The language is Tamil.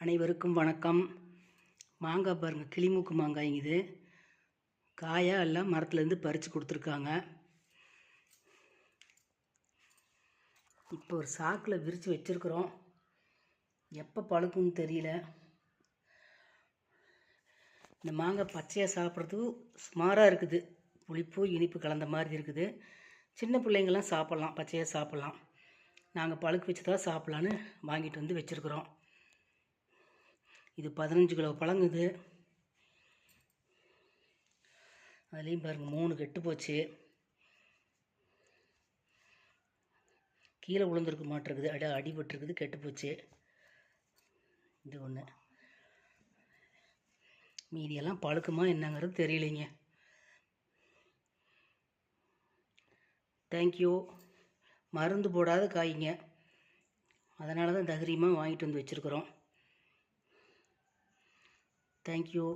அனைவருக்கும் வணக்கம். மாங்காய் பாருங்கள் கிளிமூக்கு மாங்காய்ங்க இது. காயாக எல்லாம் மரத்துலேருந்து பறித்து கொடுத்துருக்காங்க. இப்போ ஒரு சாக்கில் விரித்து வச்சுருக்குறோம். எப்போ பழுக்குன்னு தெரியல. இந்த மாங்காய் பச்சையாக சாப்பிட்றதுக்கு சுமாராக இருக்குது. புளிப்பு இனிப்பு கலந்த மாதிரி இருக்குது. சின்ன பிள்ளைங்கள்லாம் சாப்பிட்லாம் பச்சையாக சாப்பிட்லாம். நாங்கள் பழுக்க வச்சு தான் சாப்பிட்லான்னு வாங்கிட்டு வந்து வச்சுருக்குறோம். இது பதினஞ்சு கிலோ பழங்குது. அதுலேயும் பாருங்கள் மூணு கெட்டு போச்சு. கீழே விழுந்திருக்க மாட்டிருக்குது. அடி அடிபட்டுருக்குது கெட்டு போச்சு. இது ஒன்று மீதியெல்லாம் பழுக்குமா என்னங்கிறது தெரியலைங்க. தேங்க்யூ மருந்து போடாத காய்ங்க. அதனால தான் தைரியமாக வாங்கிட்டு வந்து வச்சுருக்குறோம். தேங்க்யூ